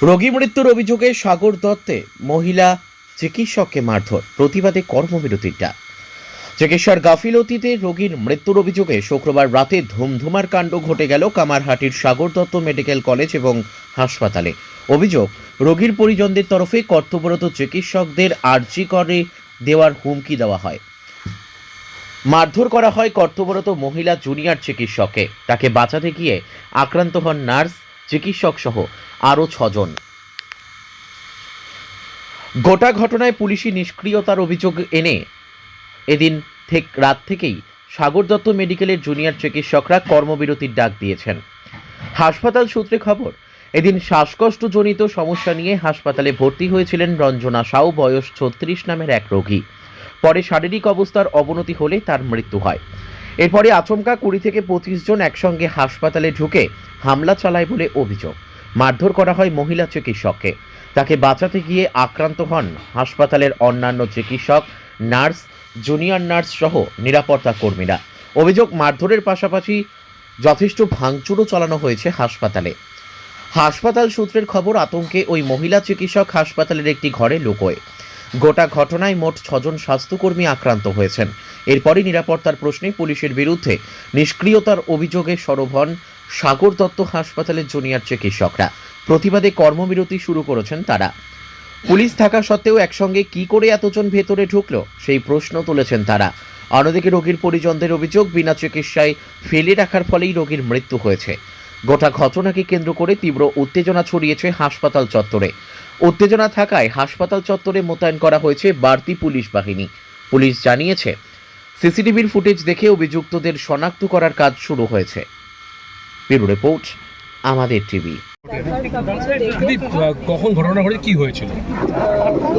রোগী মৃত্যুর অভিযোগে সাগর দত্তে মহিলা চিকিৎসককে মারধর, প্রতিবাদে কর্মবিরতির ডাক। চিকিৎসার গাফিলতিতে রোগীর মৃত্যুর অভিযোগে শুক্রবার রাতে ধুমধুমার কাণ্ড ঘটে গেল কামারহাটির সাগর দত্ত মেডিকেল কলেজ এবং হাসপাতালে। অভিযোগ, রোগীর পরিজনদের তরফে কর্তব্যরত চিকিৎসকদের আর্জি করে দেওয়ার হুমকি দেওয়া হয়। মারধর করা হয় কর্তব্যরত মহিলা জুনিয়র চিকিৎসককে। তাকে বাঁচাতে গিয়ে আক্রান্ত হন নার্স চিকিৎসক সহ আরও ছজন। গোটা ঘটনায় পুলিশি নিষ্ক্রিয়তার অভিযোগ এনে এদিন থেকে রাত থেকেই সাগর দত্ত মেডিকেলের জুনিয়র চিকিৎসকরা কর্মবিরতির ডাক দিয়েছেন। হাসপাতাল সূত্রে খবর, এদিন শ্বাসকষ্টজনিত সমস্যা নিয়ে হাসপাতালে ভর্তি হয়েছিলেন রঞ্জনা সাউ, বয়স ছত্রিশ নামের এক রোগী। পরে শারীরিক অবস্থার অবনতি হলে তার মৃত্যু হয়। এরপরে আচমকা কুড়ি থেকে পঁচিশ জন একসঙ্গে হাসপাতালে ঢুকে হামলা চালায় বলে অভিযোগ। মারধর করা হয় মহিলা চিকিৎসককে। তাকে বাঁচাতে গিয়ে আক্রান্ত হন হাসপাতালের অন্যান্য চিকিৎসক, নার্স, জুনিয়র নার্স সহ নিরাপত্তা কর্মীরা। অভিযোগ, মারধরের পাশাপাশি যথেষ্ট ভাঙচুরও চালানো হয়েছে হাসপাতালে। হাসপাতাল সূত্রের খবর, আতঙ্কে ওই মহিলা চিকিৎসক হাসপাতালের একটি ঘরে লুকোয়। গোটা ঘটনায় মোট ছজন স্বাস্থ্যকর্মী আক্রান্ত হয়েছেন। এরপরই নিরাপত্তার প্রশ্নে পুলিশের বিরুদ্ধে নিষ্ক্রিয়তার অভিযোগে সরব হন সাগর দত্ত হাসপাতালের জুনিয়র চিকিৎসকরা। প্রতিবাদে কর্মবিরতি শুরু করেছেন তারা। পুলিশ থাকা সত্ত্বেও একসঙ্গে কি করে এতজন ভেতরে ঢুকলো, সেই প্রশ্ন তুলেছেন তারা। অন্যদিকে রোগীর পরিজনদের অভিযোগ, বিনা চিকিৎসায় ফেলে রাখার ফলেই রোগীর মৃত্যু হয়েছে। গোটা ঘটনাকে কেন্দ্র করে তীব্র উত্তেজনা ছড়িয়েছে হাসপাতাল চত্বরে। উত্তেজনা থাকায় হাসপাতাল চত্বরে মোতায়েন করা হয়েছে বাড়তি পুলিশ বাহিনী। পুলিশ জানিয়েছে, সিসিটিভির ফুটেজ দেখে অভিযুক্তদের শনাক্ত করার কাজ শুরু হয়েছে। রিপোর্ট, আমাদের টিভি। কখন ঘটনা ঘটে কি হয়েছিল?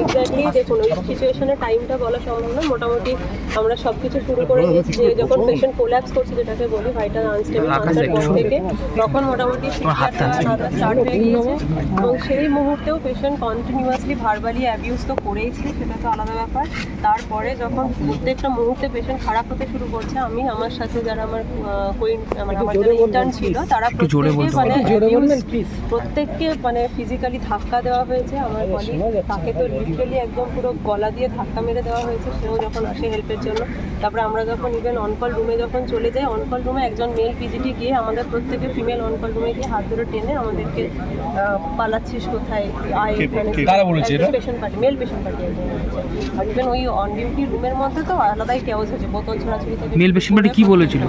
এক্স্যাক্টলি দেখুন ওই সিচুয়েশনের টাইমটা বলা সম্ভব না। মোটামুটি আমরা সব কিছু শুরু করে দিয়েছি যে যখন পেশেন্ট কোল্যাপস করছে যেটাকে বলি ভাইটাল আনস্টেবল আনসার পর থেকে তখন মোটামুটি স্টার্ট হয়ে গিয়েছে। এবং সেই মুহূর্তেও পেশেন্ট কন্টিনিউয়াসলি ভার্বালি অ্যাবিউজ তো করেইছে সেটা তো আলাদা ব্যাপার। তারপরে যখন প্রত্যেকটা মুহূর্তে পেশেন্ট খারাপ হতে শুরু করছে আমি আমার সাথে যারা আমার কোইন মানে আমার যারা ইন্টার্ন ছিল তারা প্রত্যেকে মানে প্রত্যেককে মানে ফিজিক্যালি ধাক্কা দেওয়া হয়েছে আমার কলিগ তাকে তো লিটারালি একদম পুরো গলা দিয়ে ধাক্কা মেরে দেওয়া হয়েছে সেও যখন আসে হেল্পের জন্য। তারপরে আমরা যখন ইভেন অনকল রুমে যখন চলে যাই অনকল রুমে একজন মেল পিজিটি গিয়ে আমাদের প্রত্যেকে ফিমেল অনকল রুমে গিয়ে হাত ধরে টেনে আমাদেরকে পালাচ্ছিস কোথায়? আয় patient party male patient party আর ইভেন ওই অন ডিউটি রুমের মধ্যে তো আলাদাই কেওস হয়েছে বোতল ছোড়াছুড়ি থেকে মেল পেশেন্ট পার্টি কি বলেছিল?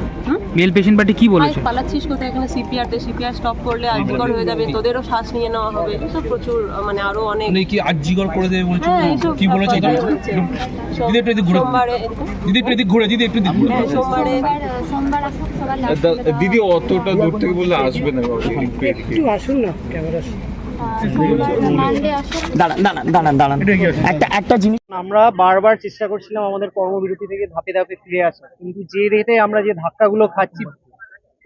মেল পেশেন্ট পার্টি কি বলেছিল পালাচ্ছিস কোথায়? এখানে সিপিআর তে সিপিআর স্টপ করলে আর্টিকল হয়ে যাবে। তোদেরও শ্বাস নিয়ে নেওয়া হবে এসব প্রচুর মানে আরও অনেক। মানে কি আর্জিকর করে দেবে বলছো? হ্যাঁ কি বলেছে। দিদি একটু ঘুরে। দিদি একটু ঘুরে দিদি একটু ঘুরে। হ্যাঁ, সোমবারে। সোমবার আসুক দিদি অতটা দূর থেকে বললে আসবে না একটু একটা একটা জিনিস আমরা বারবার চেষ্টা করছিলাম আমাদের কর্মবিরতি থেকে ধাপে ধাপে ফিরে আসা কিন্তু যে রেটে আমরা যে ধাক্কাগুলো খাচ্ছি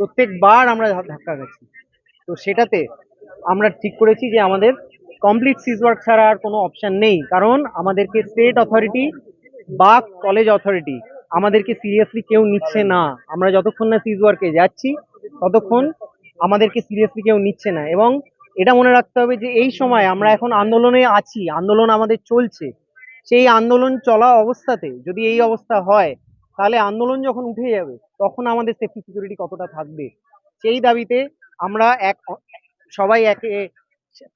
প্রত্যেকবার আমরা ধাক্কা খাচ্ছি। তো সেটাতে আমরা ঠিক করেছি যে আমাদের কমপ্লিট সিজ ওয়ার্ক ছাড়া আর কোনো অপশান নেই। কারণ আমাদেরকে স্টেট অথরিটি বা কলেজ অথরিটি আমাদেরকে সিরিয়াসলি কেউ নিচ্ছে না। আমরা যতক্ষণ না সিজ ওয়ার্কে যাচ্ছি, ততক্ষণ আমাদেরকে সিরিয়াসলি কেউ নিচ্ছে না। এবং এটা মনে রাখতে হবে যে এই সময় আমরা এখন আন্দোলনে আছি, আন্দোলন আমাদের চলছে। সেই আন্দোলন চলা অবস্থাতে যদি এই অবস্থা হয়, তাহলে আন্দোলন যখন উঠে যাবে, তখন আমাদের সেফটি সিকিউরিটি কতটা থাকবে? সেই দাবিতে আমরা এক সবাই একে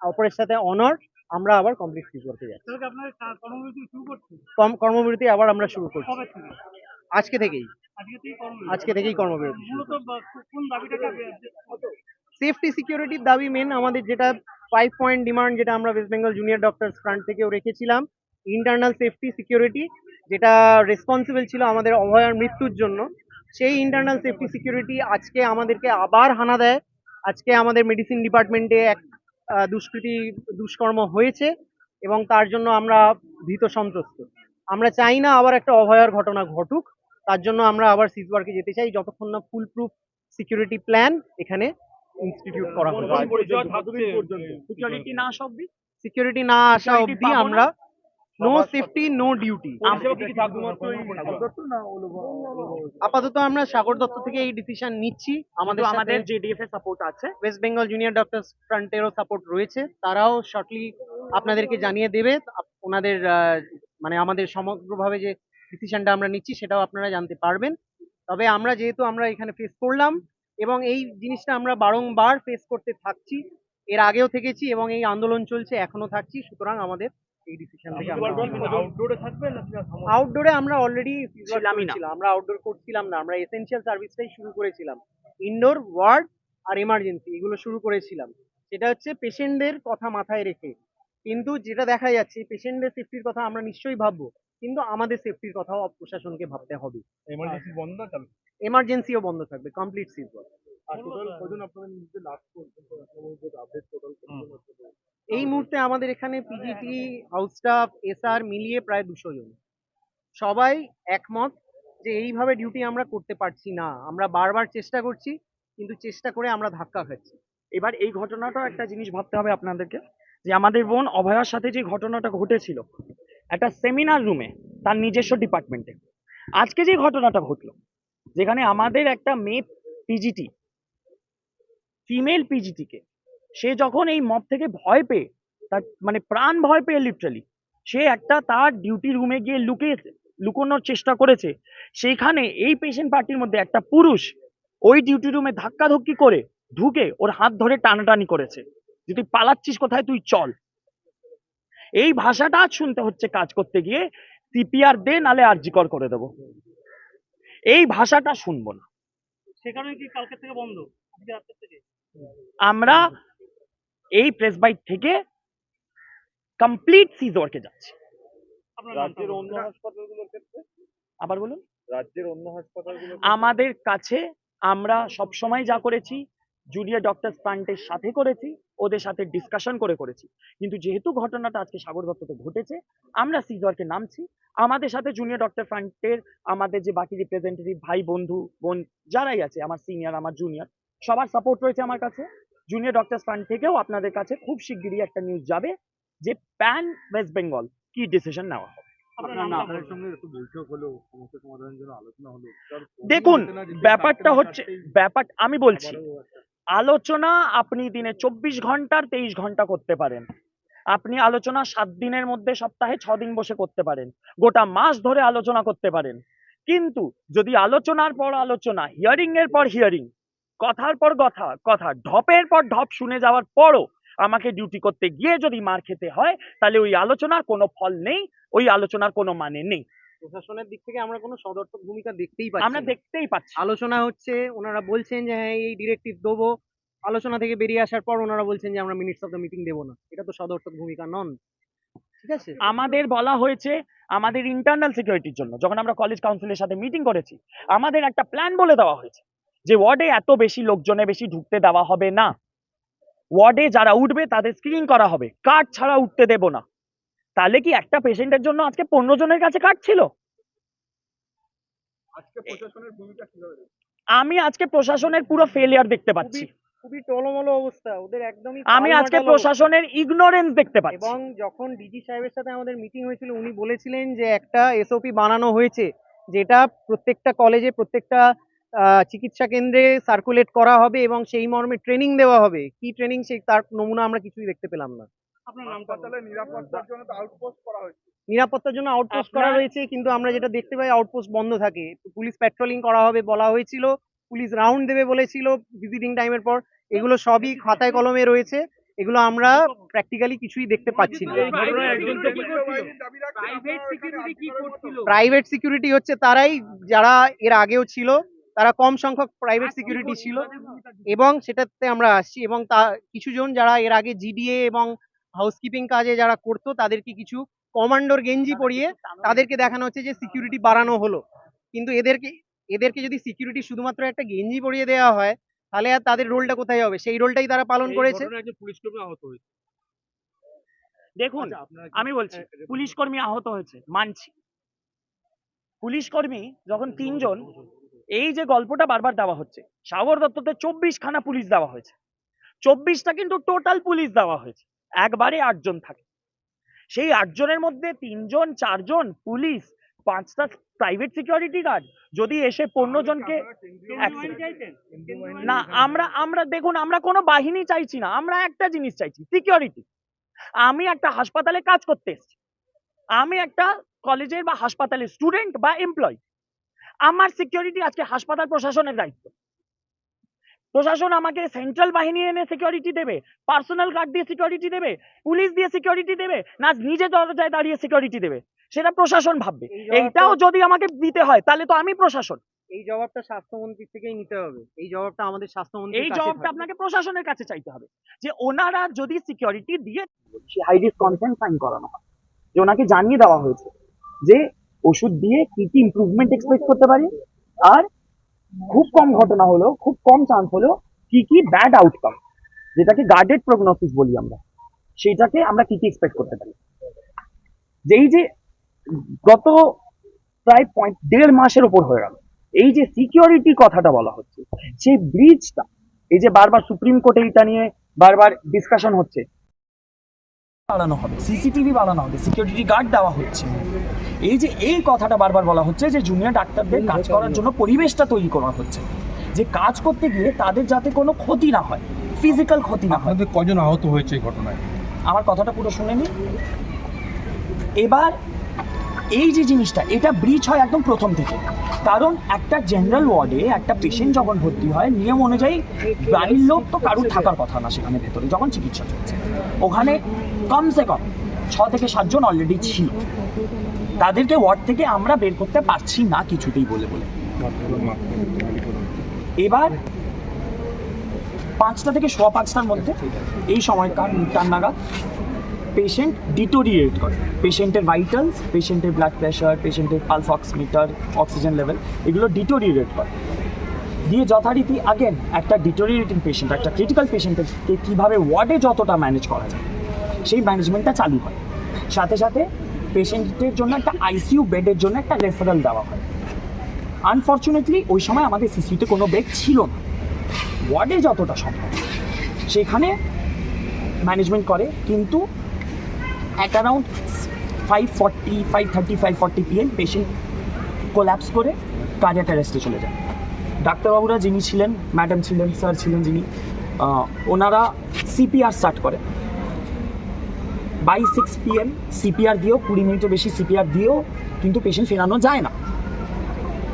অপরের সাথে অনার আমরা আবার কমপ্লিট সিজ করতে যাচ্ছি। কম- কর্মবিরতি আবার আমরা শুরু করছি। আজকে থেকেই। আজকে থেকেই কর্মবিরতি? সেফটি সিকিউরিটির দাবি মেন আমাদের যেটা ফাইভ পয়েন্ট ডিমান্ড যেটা আমরা West Bengal junior doctor front থেকেও রেখেছিলাম। ইন্টারনাল সেফটি সিকিউরিটি যেটা রেসপন্সিবল ছিল আমাদের অভয়ার মৃত্যুর জন্য। সেই ইন্টারনাল সেফটি সিকিউরিটি আজকে আমাদেরকে আবার হানা দেয়। আজকে আমাদের মেডিসিন ডিপার্টমেন্টে এক দুষ্কৃতি দুষ্কর্ম হয়েছে এবং তার জন্য আমরা ভীত সন্ত্রস্ত। আমরা চাই না আবার একটা অভয়ার ঘটনা ঘটুক তার জন্য আমরা আবার সিজওয়ার্কে যেতে চাই যতক্ষণ না ফুল প্রুফ সিকিউরিটি প্ল্যান এখানে ইনস্টিটিউট করা হবে। সিকিউরিটি না আসা অবধি? আমরা নো সেফটি নো ডিউটি আপাতত আমরা সাগর দত্ত থেকে এই ডিসিশন নিচ্ছি আমাদের আমাদের জেডিএফ এর সাপোর্ট আছে ওয়েস্ট বেঙ্গল জুনিয়র ডক্টর ফ্রন্টেরও সাপোর্ট রয়েছে তারাও শর্টলি আপনাদেরকে জানিয়ে দেবে ওনাদের আহ, মানে আমাদের সমগ্রভাবে যে ডিসিশনটা আমরা নিচ্ছি সেটাও আপনারা জানতে পারবেন তবে আমরা যেহেতু আমরা এখানে ফেস করলাম এবং এই জিনিসটা আমরা বারংবার ফেস করতে থাকছি এর আগেও থেকেছি এবং এই আন্দোলন চলছে এখনও থাকছি সুতরাং আমাদের এই ডিসিশন থেকে আউটডোরে আমরা অলরেডি ছিলামই না। আমরা আউটডোর করছিলাম না আমরা এসেনশিয়াল সার্ভিসটাই শুরু করেছিলাম। ইনডোর ওয়ার্ড আর এমার্জেন্সি এগুলো শুরু করেছিলাম। সেটা হচ্ছে পেশেন্টদের কথা মাথায় রেখে। কিন্তু যেটা দেখা যাচ্ছে পেশেন্টদের সেফটির কথা আমরা নিশ্চয়ই ভাববো কিন্তু আমাদের সেফটির কথাও প্রশাসনকে ভাবতে হবে। এমার্জেন্সি বন্ধ এমার্জেন্সিও বন্ধ থাকবে কমপ্লিট সিজ এই মুহূর্তে আমাদের এখানে পিজিটি হাউস স্টাফ এসআর মিলিয়ে প্রায় দুশো জন। সবাই একমত যে এইভাবে ডিউটি আমরা করতে পারছি না। আমরা বারবার চেষ্টা করছি কিন্তু চেষ্টা করে আমরা ধাক্কা খাচ্ছি। এবার এই ঘটনাটাও একটা জিনিস ভাবতে হবে আপনাদেরকে যে আমাদের বোন অভয়ার সাথে যে ঘটনাটা ঘটেছিল একটা সেমিনার রুমে তার নিজস্ব ডিপার্টমেন্টে আজকে যে ঘটনাটা ঘটলো যেখানে আমাদের একটা মেয়ে পিজিটি ফিমেল পিজিটিকে সে যখন এই মব থেকে ভয় পেয়ে, তার মানে প্রাণ ভয় পেয়ে লিটারালি সে একটা তার ডিউটি রুমে গিয়ে লুকিয়ে, লুকোনোর চেষ্টা করেছে। সেইখানে এই পেশেন্ট পার্টির মধ্যে একটা পুরুষ ওই ডিউটি রুমে ধাক্কাধক্কি করে ঢুকে ওর হাত ধরে টানাটানি করেছে। যে তুই পালাচ্ছিস কোথায়? তুই চল। এই ভাষাটা শুনতে হচ্ছে কাজ করতে গিয়ে। সিপিআর দে, নালে আরজিকর করে দেবো। এই ভাষাটা শুনব না। সেখানে কি কালকে থেকে বন্ধ? থেকে? আমরা এই প্রেস বাইট থেকে কমপ্লিট সিজ ওয়ার্কে যাচ্ছি। রাজ্যের অন্য হাসপাতালগুলোর ক্ষেত্রে? আবার বলুন? রাজ্যের অন্য হাসপাতালগুলো আমাদের কাছে আমরা সব সময় যা করেছি জুনিয়র ডক্টর ফ্রান্টের সাথে করেছি ওদের সাথে ডিসকাশন করে করেছি। কিন্তু যেহেতু ঘটনাটা আজকে সাগর দত্ততে ঘটেছে আমরা সিজরকে নামছি। আমাদের সাথে জুনিয়র ডক্টর ফ্রান্টের আমাদের যে বাকি রিপ্রেজেন্টেটিভ ভাই বন্ধু বোন যারাই আছে আমার সিনিয়র আমার জুনিয়র সবার সাপোর্ট রয়েছে আমার কাছে। জুনিয়র ডক্টর ফ্রান্ট থেকেও আপনাদের কাছে খুব শিগগিরই একটা নিউজ যাবে যে প্যান ওয়েস্ট বেঙ্গল কি ডিসিশন নেওয়া হবে। আপনাদের সঙ্গে একটু বৈঠক হলো সমস্যা সমাধানের জন্য আলোচনা হলো। তার দেখুন ব্যাপারটা হচ্ছে ব্যাপার আমি বলছি আলোচনা আপনি দিনে চব্বিশ ঘণ্টার তেইশ ঘণ্টা করতে পারেন। আপনি আলোচনা সাত দিনের মধ্যে সপ্তাহে ছ দিন বসে করতে পারেন। গোটা মাস ধরে আলোচনা করতে পারেন। কিন্তু যদি আলোচনার পর আলোচনা হিয়ারিং এর পর হিয়ারিং কথার পর কথা কথা ঢপের পর ঢপ শুনে যাওয়ার পরও আমাকে ডিউটি করতে গিয়ে যদি মার খেতে হয় তাহলে ওই আলোচনার কোনো ফল নেই ওই আলোচনার কোনো মানে নেই। প্রশাসনের দিক থেকে আমরা কোনো সদর্থক ভূমিকা দেখতেই পাচ্ছি আমরা দেখতেই পাচ্ছি আলোচনা হচ্ছে ওনারা বলছেন যে হ্যাঁ এই ডিরেক্টিভ দেবো। আলোচনা থেকে বেরিয়ে আসার পর ওনারা বলছেন যে আমরা মিনিটস অফ দ্য মিটিং দেবো না। এটা তো সদর্থক ভূমিকা নন। ঠিক আছে? আমাদের বলা হয়েছে আমাদের ইন্টারনাল সিকিউরিটির জন্য যখন আমরা কলেজ কাউন্সিলের সাথে মিটিং করেছি আমাদের একটা প্ল্যান বলে দেওয়া হয়েছে। যে ওয়ার্ডে এত বেশি লোকজনে বেশি ঢুকতে দেওয়া হবে না। ওয়ার্ডে যারা উঠবে তাদের স্ক্রিনিং করা হবে। কার্ড ছাড়া উঠতে দেব না। তাহলে কি একটা পেশেন্টের জন্য আজকে পনেরো জনের কাছে কার্ড ছিল? আজকে প্রশাসনের ভূমিকা কীভাবে? দেখছেন? আমি আজকে প্রশাসনের পুরো ফেলিয়ার দেখতে পাচ্ছি। খুবই টলমলো অবস্থা। ওদের একদমই আমি আজকে প্রশাসনের ইগনোরেন্স দেখতে পাচ্ছি। এবং যখন ডিজি সাহেবের সাথে আমাদের মিটিং হয়েছিল উনি বলেছিলেন যে একটা এসওপি বানানো হয়েছে যেটা প্রত্যেকটা কলেজে প্রত্যেকটা চিকিৎসা কেন্দ্রে সার্কুলেট করা হবে এবং সেই মর্মে ট্রেনিং দেওয়া হবে। কি ট্রেনিং সেই তার নমুনা আমরা কিছুই দেখতে পেলাম না। নিরাপত্তার জন্য আউটপোস্ট করা হয়েছে। নিরাপত্তার জন্য আউটপোস্ট করা আপনার- রয়েছে কিন্তু আমরা যেটা দেখতে পাই আউটপোস্ট বন্ধ থাকে। পুলিশ প্যাট্রোলিং করা হবে বলা হয়েছিল পুলিশ রাউন্ড দেবে বলেছিল ভিজিটিং টাইমের পর। এগুলো সবই খাতায় কলমে রয়েছে। এগুলো আমরা প্র্যাকটিক্যালি কিছুই দেখতে পাচ্ছি না? প্রাইভেট সিকিউরিটি হচ্ছে তারাই যারা এর আগেও ছিল। তারা কম সংখ্যক প্রাইভেট সিকিউরিটি ছিল এবং সেটাতে আমরা আসছি এবং তা কিছু জন যারা এর আগে জিডিএ এবং হাউসকিপিং কাজে যারা করতো তাদেরকে কিছু কমান্ডোর গেঞ্জি পরিয়ে তাদেরকে দেখানো হচ্ছে যে সিকিউরিটি বাড়ানো হলো। কিন্তু এদেরকে এদেরকে যদি সিকিউরিটি শুধুমাত্র একটা গেঞ্জি পরিয়ে দেওয়া হয় তাহলে আর তাদের রোলটা কোথায় হবে? সেই রোলটাই তারা পালন করেছে। দেখুন আচ্ছা, আমি বলছি পুলিশ কর্মী আহত হয়েছে মানছি। পুলিশ কর্মী যখন তিনজন এই যে গল্পটা বারবার দেওয়া হচ্ছে সাগর দত্ততে চব্বিশ খানা পুলিশ দেওয়া হয়েছে। চব্বিশটা কিন্তু টোটাল পুলিশ দেওয়া হয়েছে। একবারে আটজন থাকে। সেই আটজনের মধ্যে তিনজন চারজন পুলিশ পাঁচটা প্রাইভেট সিকিউরিটি গার্ড যদি এসে পনেরো জনকে না আমরা আমরা দেখুন আমরা কোনো বাহিনী চাইছি না আমরা একটা জিনিস চাইছি সিকিউরিটি আমি একটা হাসপাতালে কাজ করতে এসেছি। আমি একটা কলেজের বা হাসপাতালের স্টুডেন্ট বা এমপ্লয় আমার সিকিউরিটি আজকে হাসপাতাল প্রশাসনের দায়িত্ব। প্রশাসন আমাকে সেন্ট্রাল বাহিনী এনে সিকিউরিটি দেবে পার্সোনাল গার্ড দিয়ে সিকিউরিটি দেবে পুলিশ দিয়ে সিকিউরিটি দেবে না নিজে দরজায় দাঁড়িয়ে সিকিউরিটি দেবে। সেটা প্রশাসন ভাববে। এই এইটাও যদি আমাকে দিতে হয় তাহলে তো আমি প্রশাসন। এই জবাবটা স্বাস্থ্যমন্ত্রীর থেকেই নিতে হবে। এই জবাবটা আমাদের স্বাস্থ্যমন্ত্রী এই জবাবটা আপনাকে প্রশাসনের কাছে চাইতে হবে যে ওনারা যদি সিকিউরিটি দিয়ে হাই রিস্ক কনসেন্ট সাইন করানো হয় যে ওনাকে জানিয়ে দেওয়া হয়েছে যে ওষুধ দিয়ে কি কি ইমপ্রুভমেন্ট এক্সপেক্ট করতে পারি? আর খুব কম ঘটনা হলো খুব কম চান্স হলো কি কি ব্যাড আউটকাম যেটাকে গার্ডেড প্রগনোসিস বলি আমরা, সেটাকে আমরা কি কি এক্সপেক্ট করতে পারি? যেই যে গত প্রায় পয়েন্ট দেড় মাসের উপর হয়ে গেল, এই যে সিকিউরিটি কথাটা বলা হচ্ছে সেই ব্রিজটা এই যে বারবার সুপ্রিম কোর্টে এটা নিয়ে বারবার ডিসকাশন হচ্ছে, বাড়ানো হবে সিসিটিভি বাড়ানো হবে সিকিউরিটি গার্ড দেওয়া হচ্ছে। এই যে এই কথাটা বারবার বলা হচ্ছে যে জুনিয়র ডাক্তারদের কাজ করার জন্য পরিবেশটা তৈরি করা হচ্ছে। যে কাজ করতে গিয়ে তাদের যাতে কোনো ক্ষতি না হয় ফিজিক্যাল ক্ষতি না হয়। কজন আহত হয়েছে এই ঘটনায়? আমার কথাটা পুরো শুনে নিন। এবার এই যে জিনিসটা এটা ব্রিচ হয় একদম প্রথম থেকে। কারণ একটা জেনারেল ওয়ার্ডে একটা পেশেন্ট যখন ভর্তি হয় নিয়ম অনুযায়ী বাড়ির লোক তো কারুর থাকার কথা না সেখানে ভেতরে যখন চিকিৎসা চলছে। ওখানে কমসে কম ছ থেকে সাতজন অলরেডি ছিল। তাদেরকে ওয়ার্ড থেকে আমরা বের করতে পারছি না কিছুতেই বলে বলে। এবার পাঁচটা থেকে সোয়া পাঁচটার মধ্যে এই সময়কার টান নাগাদ পেশেন্ট ডিটোরিয়েট করে। পেশেন্টের ভাইটালস পেশেন্টের ব্লাড প্রেশার পেশেন্টের পালস অক্সমিটার অক্সিজেন লেভেল এগুলো ডিটোরিয়েট করে। দিয়ে যথারীতি আগেন একটা ডিটোরিয়েটিং পেশেন্ট একটা ক্রিটিক্যাল পেশেন্টকে কীভাবে ওয়ার্ডে যতটা ম্যানেজ করা যায়, সেই ম্যানেজমেন্টটা চালু হয়। সাথে সাথে পেশেন্টের জন্য একটা আইসিইউ বেডের জন্য একটা রেফারেল দেওয়া হয়। আনফর্চুনেটলি ওই সময় আমাদের সিসিতে কোনো বেড ছিল না। ওয়ার্ডে যতটা সম্ভব। সেখানে ম্যানেজমেন্ট করে, কিন্তু at around five forty five thirty five forty PM patient collapse করে কার্ডিয়াক অ্যারেস্টে চলে যায়। ডাক্তারবাবুরা যিনি ছিলেন ম্যাডাম ছিলেন স্যার ছিলেন যিনি ওনারা সিপিআর স্টার্ট করে। বাই সিক্স পিএম সিপিআর দিয়েও কুড়ি মিনিটের বেশি সিপিআর দিয়েও কিন্তু পেশেন্ট ফেরানো যায় না।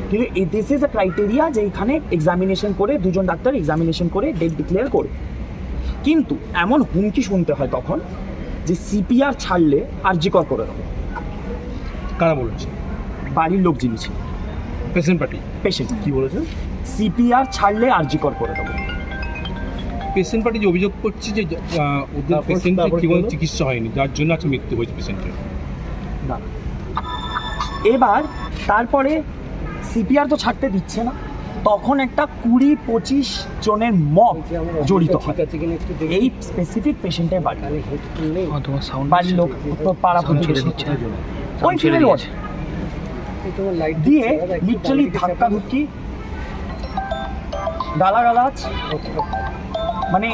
কিন্তু দিস ইজ এ ক্রাইটেরিয়া যে এখানে এক্সামিনেশন করে দুজন ডাক্তার এক্সামিনেশন করে ডেট ডিক্লেয়ার করে। কিন্তু এমন হুমকি শুনতে হয় তখন যে সিপিআর ছাড়লে আরজিকর করে দেবো। কারা বলেছে? বাড়ির লোক যিনি ছিল পেশেন্ট পার্টি পেশেন্ট কি বলেছে? সিপিআর ছাড়লে আরজিকর করে দেবো। পেশেন্ট পার্টি যে অভিযোগ করছে যে ওদের পেশেন্টের কি চিকিৎসা হয়নি যার জন্য আজকে মৃত্যু হয়েছে পেশেন্টের। না। এবার তারপরে সিপিআর তো ছাড়তে দিচ্ছে না তখন একটা কুড়ি পঁচিশ জনের মব জড়িত হয়। এই স্পেসিফিক পেশেন্টের বাড়ি। বাড়ির লোক পাড়া ওই ফিমেল ওয়ার্ড। দিয়ে লিটারালি ধাক্কা ধুক্কি গালাগালাজ। মানে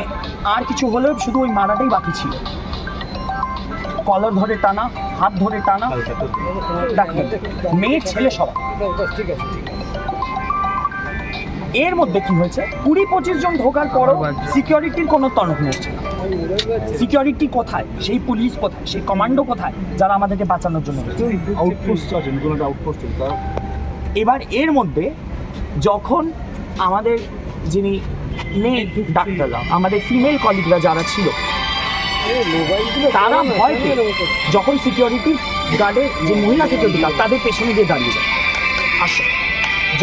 আর কিছু হলেও শুধু ওই মারাটাই বাকি ছিল। কলার ধরে টানা হাত ধরে টানা। ডাক্তার মেয়ে ছেলে সবাই এর মধ্যে কি হয়েছে? কুড়ি পঁচিশ জন ঢোকার পরও সিকিউরিটির কোনো তনক নড়ছে না সিকিউরিটি কোথায়? সেই পুলিশ কোথায়? সেই কমান্ডো কোথায়? যারা আমাদেরকে বাঁচানোর জন্য এবার এর মধ্যে যখন আমাদের যিনি মেয়ে ডাক্তাররা আমাদের ফিমেল কলিগরা যারা ছিল তারা ভয় পেয়ে যখন সিকিউরিটি গার্ডের যে মহিলা সিকিউরিটি গার্ড তাদের পেছনে গিয়ে দাঁড়িয়ে যায়। আসো।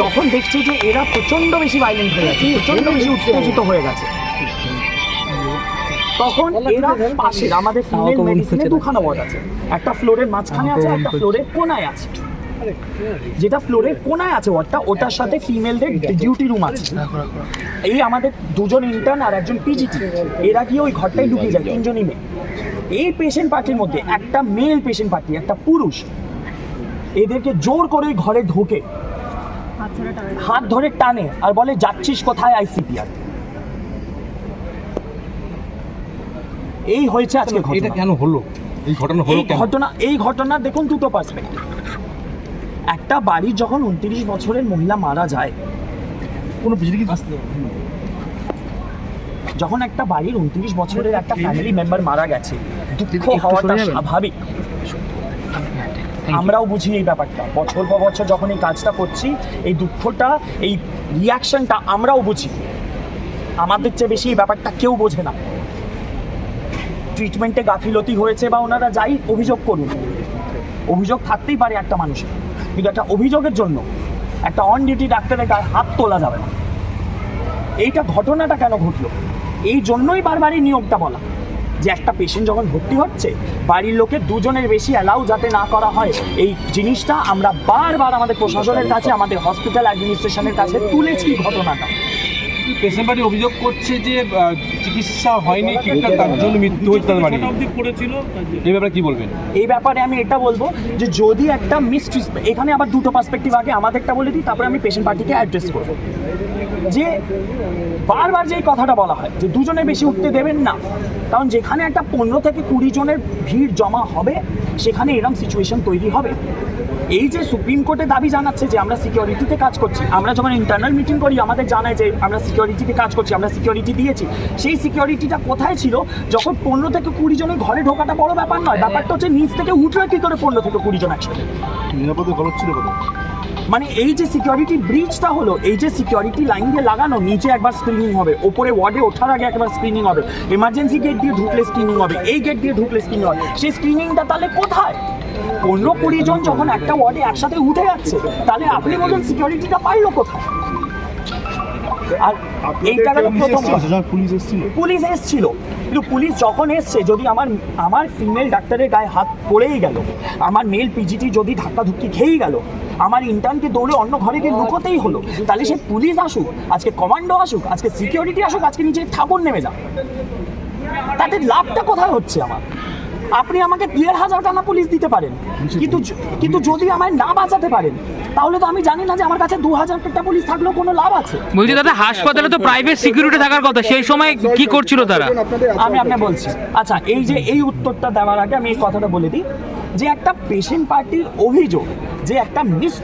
যখন দেখছে যে এরা প্রচণ্ড বেশি ভাইলেন্ট হয়ে গেছে প্রচণ্ড বেশি উত্তেজিত হয়ে গেছে তখন এরা পাশের আমাদের ফিমেল মেডিসিনে দুখানা ওয়ার্ড আছে। একটা ফ্লোরের মাঝখানে আছে একটা ফ্লোরের কোনায় আছে। যেটা ফ্লোরের কোনায় আছে ওয়ার্ডটা ওটার সাথে ফিমেলদের ডিউটি রুম আছে। এই আমাদের দুজন ইন্টার্ন আর একজন পিজিটি এরা গিয়ে ওই ঘরটায় ঢুকে যায় তিনজনই মেয়ে। এই পেশেন্ট পার্টির মধ্যে একটা মেল পেশেন্ট পার্টি একটা পুরুষ এদেরকে জোর করে ঘরে ঢোকে। হাত ধরে টানে আর বলে যাচ্ছিস কোথায় আইসিপিআর এই হয়েছে আজকে এটা কেন হলো? এই ঘটনা হলো ঘটনা এই ঘটনা দেখুন দুটো পার্সপেক্টিভ একটা বাড়ির যখন উনত্রিশ বছরের মহিলা মারা যায় কোনো বিজলি যখন একটা বাড়ির উনত্রিশ বছরের একটা ফ্যামিলি মেম্বার মারা গেছে দুঃখ হওয়াটা স্বাভাবিক। আমরাও বুঝি এই ব্যাপারটা। বছর পর বছর যখন এই কাজটা করছি এই দুঃখটা এই রিয়াকশনটা আমরাও বুঝি। আমাদের চেয়ে বেশি এই ব্যাপারটা কেউ বোঝে না। ট্রিটমেন্টে গাফিলতি হয়েছে বা ওনারা যাই অভিযোগ করুন। অভিযোগ থাকতেই পারে একটা মানুষের। কিন্তু একটা অভিযোগের জন্য একটা অন ডিউটি ডাক্তারের গায়ে হাত তোলা যাবে না। এইটা ঘটনাটা কেন ঘটলো? এই জন্যই বারবারই নিয়মটা বলা। যে একটা পেশেন্ট যখন ভর্তি হচ্ছে, বাড়ির লোকের দুজনের বেশি অ্যালাউ যাতে না করা হয়, এই জিনিসটা আমরা বারবার আমাদের প্রশাসনের কাছে, আমাদের হসপিটাল অ্যাডমিনিস্ট্রেশনের কাছে তুলেছি ঘটনাটা। পেশেন্ট বাড়ি অভিযোগ করছে যে চিকিৎসা হয়নি ঠিকঠাক তার জন্য মৃত্যু হয়েছে তাদের বাড়ি এই ব্যাপারে কি বলবেন? এই ব্যাপারে আমি এটা বলব যে যদি একটা মিস এখানে আবার দুটো পার্সপেক্টিভ আগে আমাদেরটা বলে দিই তারপরে আমি পেশেন্ট পার্টিকে অ্যাড্রেস করব। যে বারবার যে কথাটা বলা হয়, যে দুজনে বেশি উঠতে দেবেন না। কারণ যেখানে একটা পনেরো থেকে কুড়ি জনের ভিড় জমা হবে, সেখানে এরম সিচুয়েশন তৈরি হবে। এই যে সুপ্রিম কোর্টে দাবি জানাচ্ছে যে আমরা সিকিউরিটিতে কাজ করছি, আমরা যখন ইন্টারনাল মিটিং করি, আমাদের জানায় যে আমরা সিকিউরিটিতে কাজ করছি, আমরা সিকিউরিটি দিয়েছি। সেই সিকিউরিটিটা কোথায় ছিল? যখন পনেরো থেকে কুড়ি জনের ঘরে ঢোকাটা বড় ব্যাপার নয়, ব্যাপারটা হচ্ছে নিচ থেকে উঠলে কি করে পনেরো থেকে কুড়ি জন একসাথে? নিরাপদে খরচ ছিল কোথায়? মানে এই যে সিকিউরিটি ব্রিজটা হলো এই যে সিকিউরিটি লাইন দিয়ে লাগানো নিচে একবার স্ক্রিনিং হবে ওপরে ওয়ার্ডে ওঠার আগে একবার স্ক্রিনিং হবে এমার্জেন্সি গেট দিয়ে ঢুকলে স্ক্রিনিং হবে এই গেট দিয়ে ঢুকলে স্ক্রিনিং হবে সেই স্ক্রিনিংটা তাহলে কোথায়? পনেরো কুড়ি জন যখন একটা ওয়ার্ডে একসাথে উঠে যাচ্ছে তাহলে আপনি বলুন সিকিউরিটিটা পাইলো কোথায়? আর এইটা গেল প্রথম পুলিশ এসেছিল। কিন্তু পুলিশ যখন এসছে যদি আমার আমার ফিমেল ডাক্তারের গায়ে হাত পড়েই গেল আমার মেল পিজিটি যদি ধাক্কা ধুক্কি খেয়েই গেল আমার ইন্টার্নকে দৌড়ে অন্য ঘরে গিয়ে লুকোতেই হলো। তাহলে সে পুলিশ আসুক, আজকে কমান্ডো আসুক, আজকে সিকিউরিটি আসুক, আজকে নিজের ঠাকুর নেমে যাক। তাদের লাভটা কোথায় হচ্ছে আমার? আপনি আমাকে দেড় হাজার টাকা পুলিশ দিতে পারেন। কিন্তু কিন্তু যদি আমায় না বাঁচাতে পারেন তাহলে তো আমি জানি না যে আমার কাছে দু হাজার টাকা পুলিশ থাকলেও কোনো লাভ আছে। বলছি দাদা হাসপাতালে তো প্রাইভেট সিকিউরিটি থাকার কথা সেই সময় কি করছিল তারা? আমি আপনি বলছি। আচ্ছা এই যে এই উত্তরটা দেওয়ার আগে আমি এই কথাটা বলে দিই যে একটা পেশেন্ট পার্টির অভিযোগ যে একটা মিস